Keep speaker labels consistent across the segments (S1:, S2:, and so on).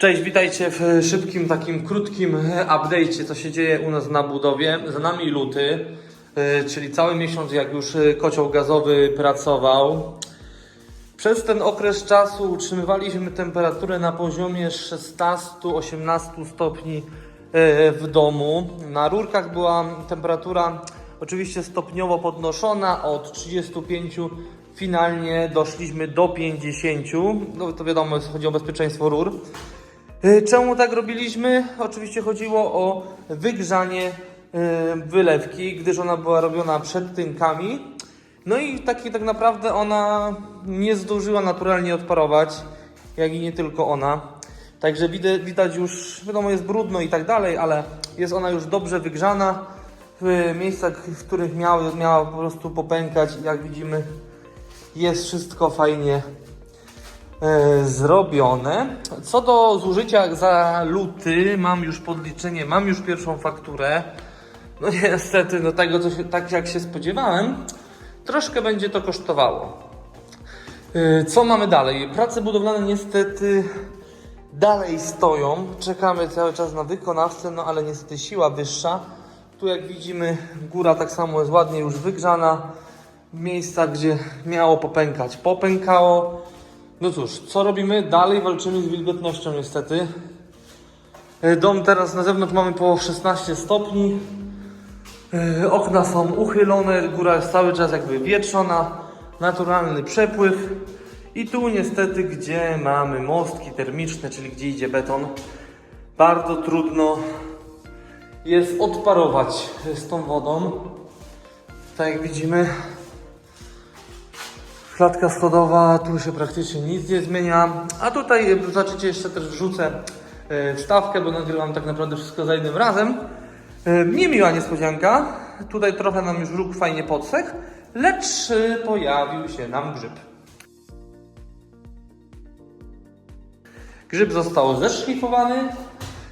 S1: Cześć, witajcie w szybkim, takim krótkim update'cie, co się dzieje u nas na budowie. Za nami luty, y, czyli cały miesiąc, jak już y, kocioł gazowy pracował. Przez ten okres czasu utrzymywaliśmy temperaturę na poziomie 16-18 stopni y, w domu. Na rurkach była temperatura oczywiście stopniowo podnoszona od 35 finalnie doszliśmy do 50. No to wiadomo, chodzi o bezpieczeństwo rur. Y, Czemu tak robiliśmy? Oczywiście chodziło o wygrzanie y, wylewki, gdyż ona była robiona przed tynkami. No i taki tak naprawdę ona nie zdążyła naturalnie odparować, jak i nie tylko ona. Także widać, już, wiadomo, jest brudno i tak dalej, ale jest ona już dobrze wygrzana. W miejscach, w których miała, miała po prostu popękać, jak widzimy, jest wszystko fajnie zrobione. Co do zużycia za luty, mam już podliczenie, mam już pierwszą fakturę. No niestety, no tego, co się, tak jak się spodziewałem, troszkę będzie to kosztowało. E, Co mamy dalej? Prace budowlane niestety dalej stoją. Czekamy cały czas na wykonawcę, no ale niestety siła wyższa. Tu jak widzimy, góra tak samo jest ładnie już wygrzana. Miejsca, gdzie miało popękać, popękało. No cóż, co robimy? Dalej walczymy z wilgotnością niestety. E, Dom teraz na zewnątrz mamy po 16 stopni. E, Okna są uchylone, góra jest cały czas jakby wietrzona, naturalny przepływ. I tu niestety, gdzie mamy mostki termiczne, czyli gdzie idzie beton, bardzo trudno jest odparować z tą wodą. Tak jak widzimy, Klatka schodowa, tu się praktycznie nic nie zmienia. A tutaj e, zobaczycie, jeszcze też wrzucę e, wstawkę, bo nagrywam tak naprawdę wszystko za jednym razem. E, Niemiła niespodzianka. Tutaj trochę nam już róg fajnie podsechł, lecz pojawił się nam grzyb. Grzyb został zeszlifowany,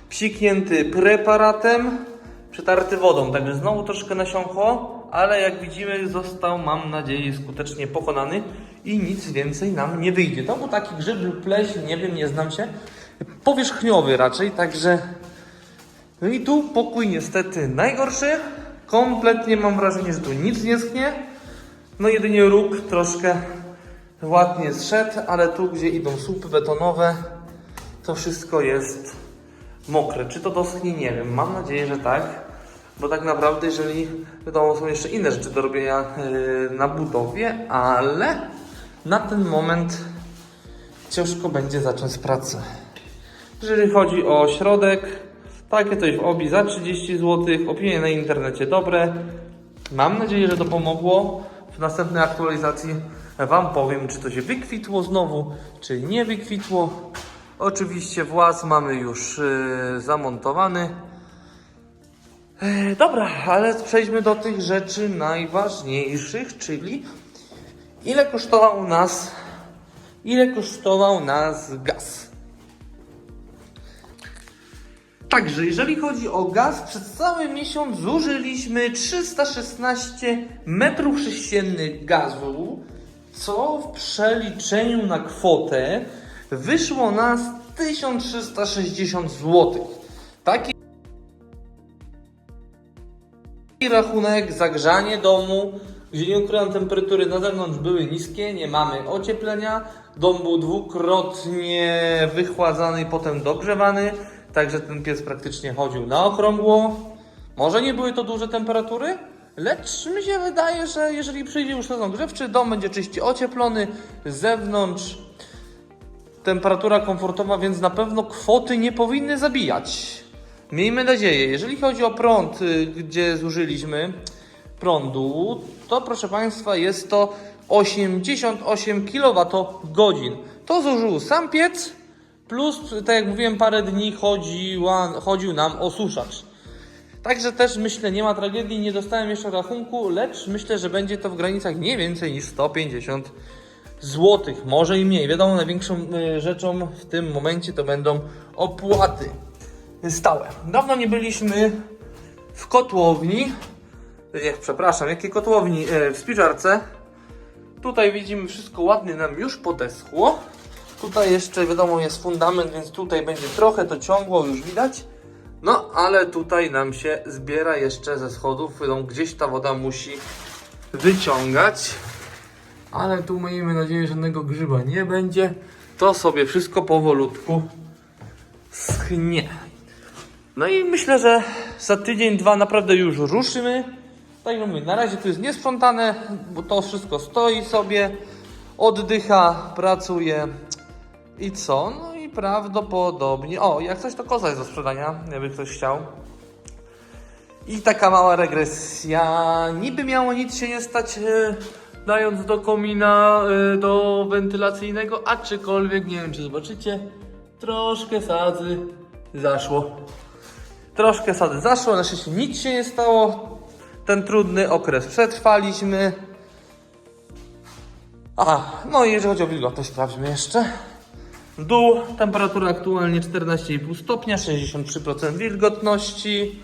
S1: psiknięty preparatem, przetarty wodą, także znowu troszkę nasiąkło, ale jak widzimy został, mam nadzieję, skutecznie pokonany i nic więcej nam nie wyjdzie. To był taki grzyb lub pleśń, nie wiem, nie znam się, powierzchniowy raczej, także... No i tu pokój niestety najgorszy, kompletnie mam wrażenie, że tu nic nie schnie, no jedynie róg troszkę ładnie zszedł, ale tu gdzie idą słupy betonowe, to wszystko jest mokre. Czy to doschnie? Nie wiem. Mam nadzieję, że tak. Bo tak naprawdę, jeżeli wiadomo, są jeszcze inne rzeczy do robienia yy, na budowie, ale na ten moment ciężko będzie zacząć pracę. Jeżeli chodzi o środek, takie coś w obi za 30 zł. Opinie na internecie dobre. Mam nadzieję, że to pomogło. W następnej aktualizacji Wam powiem, czy to się wykwitło znowu, czy nie wykwitło. Oczywiście włas mamy już yy, zamontowany. E, Dobra, ale przejdźmy do tych rzeczy najważniejszych, czyli ile kosztował nas, ile kosztował nas gaz. Także jeżeli chodzi o gaz, przez cały miesiąc zużyliśmy 316 metrów sześciennych gazu, co w przeliczeniu na kwotę wyszło nas 1360 zł. Taki rachunek, zagrzanie domu, gdzie nie ukrywam temperatury na zewnątrz były niskie, nie mamy ocieplenia, dom był dwukrotnie wychładzany i potem dogrzewany, także ten pies praktycznie chodził na okrągło. Może nie były to duże temperatury, lecz mi się wydaje, że jeżeli przyjdzie już sezon grzewczy, dom będzie czyściej ocieplony z zewnątrz, temperatura komfortowa, więc na pewno kwoty nie powinny zabijać. Miejmy nadzieję, jeżeli chodzi o prąd, y, gdzie zużyliśmy prądu, to proszę Państwa jest to 88 kWh. To zużył sam piec, plus, tak jak mówiłem, parę dni chodziła, chodził nam osuszacz. Także też myślę, nie ma tragedii, nie dostałem jeszcze rachunku, lecz myślę, że będzie to w granicach nie więcej niż 150 zł, może i mniej. Wiadomo, największą y, rzeczą w tym momencie to będą opłaty stałe. Dawno nie byliśmy w kotłowni, nie, przepraszam, jakiej kotłowni, e, w spiżarce. Tutaj widzimy, wszystko ładnie nam już podeschło. Tutaj jeszcze wiadomo jest fundament, więc tutaj będzie trochę to ciągło, już widać. No, ale tutaj nam się zbiera jeszcze ze schodów, gdzieś ta woda musi wyciągać. Ale tu miejmy nadzieję, że żadnego grzyba nie będzie. To sobie wszystko powolutku schnie. No i myślę, że za tydzień, dwa naprawdę już ruszymy. Tak jak mówię, na razie tu jest niesprzątane, bo to wszystko stoi sobie, oddycha, pracuje. I co? No i prawdopodobnie. O, jak coś to koza jest do sprzedania, jakby ktoś chciał. I taka mała regresja. Niby miało nic się nie stać, e, dając do komina, e, do wentylacyjnego, aczkolwiek nie wiem, czy zobaczycie, troszkę sadzy zaszło. Troszkę sadzy zaszło, na szczęście nic się nie stało. Ten trudny okres przetrwaliśmy. A, no i jeżeli chodzi o wilgotność, sprawdźmy jeszcze. Dół, temperatura aktualnie 14,5 stopnia, 63% wilgotności.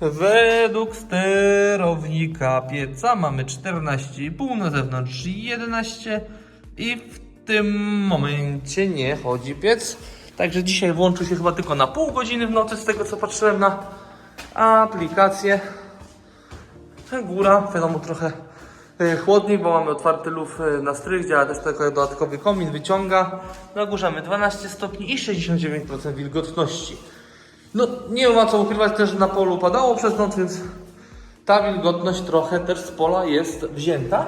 S1: Według sterownika pieca mamy 14,5, na zewnątrz 11 i w tym momencie nie chodzi piec. Także dzisiaj włączył się chyba tylko na pół godziny w nocy, z tego co patrzyłem na aplikację. Góra, wiadomo, trochę e, chłodniej, bo mamy otwarty luf e, na strych, działa też tylko dodatkowy komin, wyciąga. Na górze mamy 12 stopni i 69% wilgotności. No, nie ma co ukrywać też, na polu padało przez noc, więc ta wilgotność trochę też z pola jest wzięta.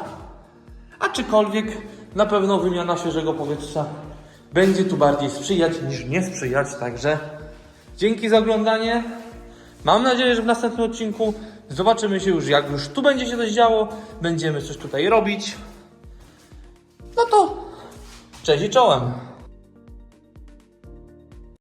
S1: Aczkolwiek na pewno wymiana świeżego powietrza będzie tu bardziej sprzyjać niż nie sprzyjać, także dzięki za oglądanie. Mam nadzieję, że w następnym odcinku zobaczymy się już, jak już tu będzie się coś działo, będziemy coś tutaj robić. No to cześć i czołem.